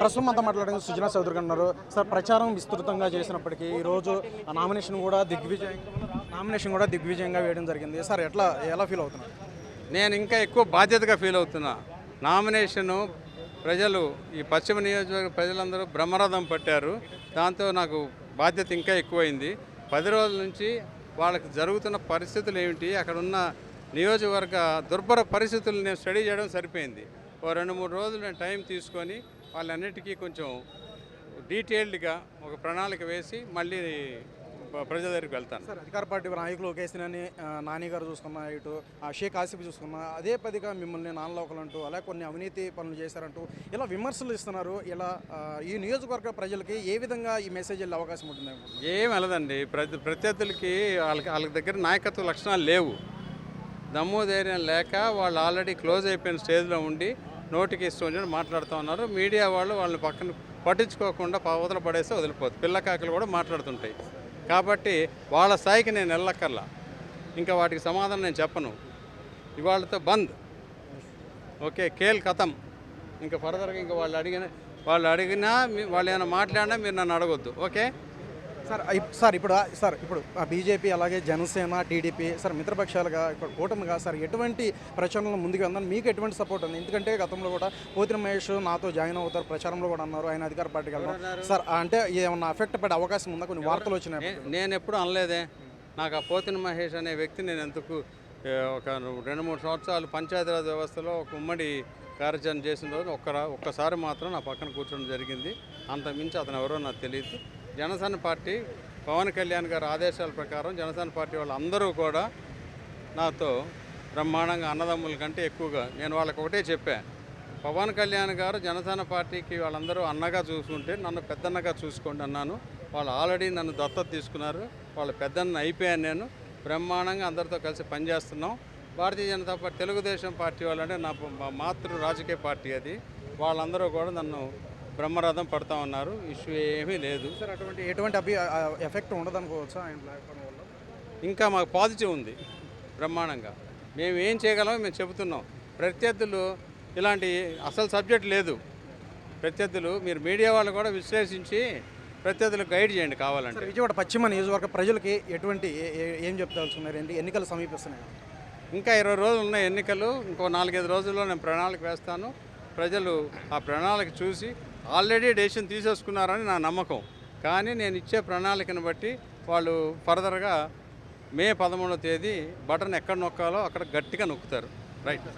ప్రస్తుతం అంతా మాట్లాడిన సుజనా చౌదరి ఉన్నారు. సార్ ప్రచారం విస్తృతంగా చేసినప్పటికీ ఈరోజు ఆ నామినేషన్ కూడా దిగ్విజయం నామినేషన్ కూడా దిగ్విజయంగా వేయడం జరిగింది. సార్ ఎట్లా ఎలా ఫీల్ అవుతున్నారు? నేను ఇంకా ఎక్కువ బాధ్యతగా ఫీల్ అవుతున్నా. నామినేషను ప్రజలు ఈ పశ్చిమ నియోజకవర్గ ప్రజలందరూ బ్రహ్మరథం పట్టారు. దాంతో నాకు బాధ్యత ఇంకా ఎక్కువైంది. పది రోజుల నుంచి వాళ్ళకి జరుగుతున్న పరిస్థితులు ఏమిటి అక్కడ ఉన్న నియోజకవర్గ దుర్భర పరిస్థితులు నేను స్టడీ చేయడం సరిపోయింది. ఓ రెండు మూడు రోజులు నేను టైం తీసుకొని వాళ్ళన్నిటికీ కొంచెం డీటెయిల్డ్గా ఒక ప్రణాళిక వేసి మళ్ళీ ప్రజల దగ్గరికి వెళ్తాను. సార్ అధికార పార్టీ నాయకులు కేసీనని నాని గారు చూసుకున్నా ఇటు షేక్ ఆసిఫ్ చూసుకున్నా అదే పదిగా మిమ్మల్ని నాన్నలోకలు అంటూ అలా కొన్ని అవినీతి పనులు చేశారంటూ ఇలా విమర్శలు ఇస్తున్నారు. ఇలా ఈ నియోజకవర్గ ప్రజలకి ఏ విధంగా ఈ మెసేజ్ వెళ్ళే అవకాశం ఉంటుంది? ఏం వెళ్ళదండి. ప్రతి ప్రత్యర్థులకి వాళ్ళకి వాళ్ళకి దగ్గర నాయకత్వ లక్షణాలు లేవు. దమ్ము ధైర్యం లేక వాళ్ళు ఆల్రెడీ క్లోజ్ అయిపోయిన స్టేజ్లో ఉండి నోటికి ఇష్టం మాట్లాడుతూ ఉన్నారు. మీడియా వాళ్ళు వాళ్ళని పక్కన పట్టించుకోకుండా పవతల పడేస్తే వదిలిపోతుంది పిల్లకాకులు కూడా మాట్లాడుతుంటాయి. కాబట్టి వాళ్ళ స్థాయికి నేను వెళ్ళక్కర్లా. ఇంకా వాటికి సమాధానం నేను చెప్పను. ఇవాళతో బంద్. ఓకే కేల్ కథం ఇంకా ఫర్దర్గా ఇంకా వాళ్ళు అడిగిన వాళ్ళు అడిగినా వాళ్ళు ఏమైనా మాట్లాడినా మీరు నన్ను అడగొద్దు. ఓకే? సార్ సార్ ఇప్పుడు సార్ ఇప్పుడు బీజేపీ అలాగే జనసేన టీడీపీ సార్ మిత్రపక్షాలుగా ఇక్కడ కూటమిగా సార్ ఎటువంటి ప్రచారంలో ముందుకు వెళ్దాం మీకు ఎటువంటి సపోర్ట్ ఉంది? ఎందుకంటే గతంలో కూడా పోతిన మహేష్ నాతో జాయిన్ అవుతారు ప్రచారంలో కూడా అన్నారు ఆయన అధికార పార్టీకి వెళ్దాం సార్ అంటే ఏమన్నా ఎఫెక్ట్ పడే అవకాశం ఉందా? కొన్ని వార్తలు వచ్చినాయి నేను ఎప్పుడు అనలేదే. నాకు ఆ పోతిన మహేష్ అనే వ్యక్తి నేను ఎందుకు ఒక రెండు మూడు సంవత్సరాలు పంచాయతీరాజ్ వ్యవస్థలో ఒక ఉమ్మడి కార్యాచరణ చేసిన రోజు ఒక్క ఒక్కసారి మాత్రం నా పక్కన కూర్చోడం జరిగింది. అంత మించి అతను ఎవరో నాకు తెలియదు. జనసేన పార్టీ పవన్ కళ్యాణ్ గారి ఆదేశాల ప్రకారం జనసేన పార్టీ వాళ్ళందరూ కూడా నాతో బ్రహ్మాండంగా అన్నదమ్ముల కంటే ఎక్కువగా నేను వాళ్ళకి ఒకటే చెప్పాను పవన్ కళ్యాణ్ గారు జనసేన పార్టీకి వాళ్ళందరూ అన్నగా చూసుకుంటే నన్ను పెద్దన్నగా చూసుకోండి అన్నాను. వాళ్ళు ఆల్రెడీ నన్ను దత్తత తీసుకున్నారు. వాళ్ళ పెద్దన్న అయిపోయాను నేను. బ్రహ్మాండంగా అందరితో కలిసి పనిచేస్తున్నాం. భారతీయ జనతా పార్టీ తెలుగుదేశం పార్టీ వాళ్ళంటే నా మా మాతృ రాజకీయ పార్టీ అది. వాళ్ళందరూ కూడా నన్ను బ్రహ్మరథం పడతా ఉన్నారు. ఇష్యూ ఏమీ లేదు. సార్ అటువంటి ఎటువంటి అభి ఎఫెక్ట్ ఉండదు అనుకోవచ్చా ఆయన వల్ల? ఇంకా మాకు పాజిటివ్ ఉంది బ్రహ్మాండంగా. మేము ఏం చేయగలమో మేము చెబుతున్నాం. ప్రత్యర్థులు ఇలాంటి అసలు సబ్జెక్ట్ లేదు. ప్రత్యర్థులు మీరు మీడియా వాళ్ళు కూడా విశ్లేషించి ప్రత్యర్థులకు గైడ్ చేయండి కావాలంటే. విజయవాడ పశ్చిమ నియోజకవర్గ ప్రజలకి ఎటువంటి ఏ- ఏ- ఏం చెప్తాల్సున్నారు? ఏంటి ఎన్నికలు సమీపిస్తున్నాయి? ఇంకా ఇరవై రోజులు ఉన్న ఎన్నికలు. ఇంకో నాలుగైదు రోజుల్లో నేను ప్రణాళిక వేస్తాను. ప్రజలు ఆ ప్రణాళిక చూసి ఆల్రెడీ డెసిషన్ తీసేసుకున్నారని నా నమ్మకం. కానీ నేను ఇచ్చే ప్రణాళికను బట్టి వాళ్ళు ఫర్దర్గా మే పదమూడవ తేదీ బటన్ ఎక్కడ నొక్కాలో అక్కడ గట్టిగా నొక్కుతారు. రైట్.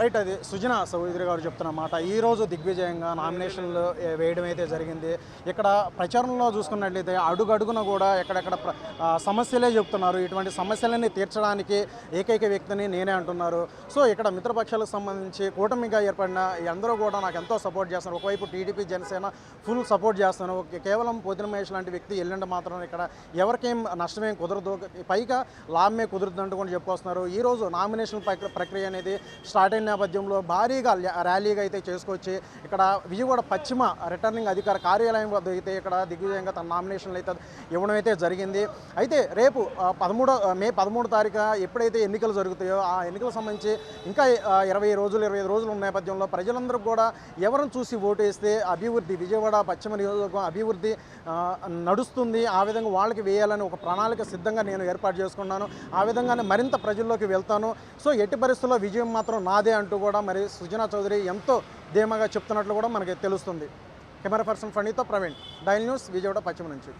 రైట్ అది సుజన సౌదరి గారు చెప్తున్న మాట. ఈ రోజు దిగ్విజయంగా నామినేషన్లు వేయడం అయితే జరిగింది ఇక్కడ ప్రచారంలో చూసుకున్నట్లయితే అడుగడుగున కూడా ఎక్కడెక్కడ ప్ర- సమస్యలే చెప్తున్నారు. ఇటువంటి సమస్యలన్నీ తీర్చడానికి ఏకైక వ్యక్తిని నేనే అంటున్నారు. సో ఇక్కడ మిత్రపక్షాలకు సంబంధించి కూటమిగా ఏర్పడిన అందరూ కూడా నాకు ఎంతో సపోర్ట్ చేస్తున్నారు. ఒకవైపు టీడీపీ జనసేన ఫుల్ సపోర్ట్ చేస్తున్నారు. కేవలం పోతిన మహేష్ లాంటి వ్యక్తి ఎల్లుండి మాత్రం ఇక్కడ ఎవరికేం నష్టమేం కుదరదు. పైగా లాభమే కుదురుతుంది అంటూ కూడా చెప్పుకొస్తున్నారు. ఈ రోజు నామినేషన్ ప్రక్రియ అనేది స్టార్ట్ అయిన నేపథ్యంలో భారీగా ర్యాలీగా అయితే చేసుకొచ్చి ఇక్కడ విజయవాడ పశ్చిమ రిటర్నింగ్ అధికార కార్యాలయం వద్ద అయితే ఇక్కడ దిగ్విజయంగా తన నామినేషన్లు అయితే ఇవ్వడం అయితే జరిగింది. అయితే రేపు పదమూడో మే పదమూడు తారీఖు ఎప్పుడైతే ఎన్నికలు జరుగుతాయో ఆ ఎన్నికలకు సంబంధించి ఇంకా ఇరవై రోజులు ఇరవై ఐదు రోజులు ఉన్న నేపథ్యంలో ప్రజలందరూ కూడా ఎవరిని చూసి ఓటు వేస్తే అభివృద్ధి విజయవాడ పశ్చిమ నియోజకవర్గం అభివృద్ధి నడుస్తుంది. ఆ విధంగా వాళ్ళకి వేయాలని ఒక ప్రణాళిక సిద్ధంగా నేను ఏర్పాటు చేసుకున్నాను. ఆ విధంగానే మరింత ప్రజల్లోకి వెళ్తాను. సో ఎట్టి పరిస్థితుల్లో విజయం మాత్రం నాదే అంటూ కూడా మరి సుజనా చౌదరి ఎంతో ధీమాగా చెప్తున్నట్లు కూడా మనకి తెలుస్తుంది. కెమెరా పర్సన్ ఫణితో ప్రవీణ్ డైల్ న్యూస్ విజయవాడ పశ్చిమ నుంచి.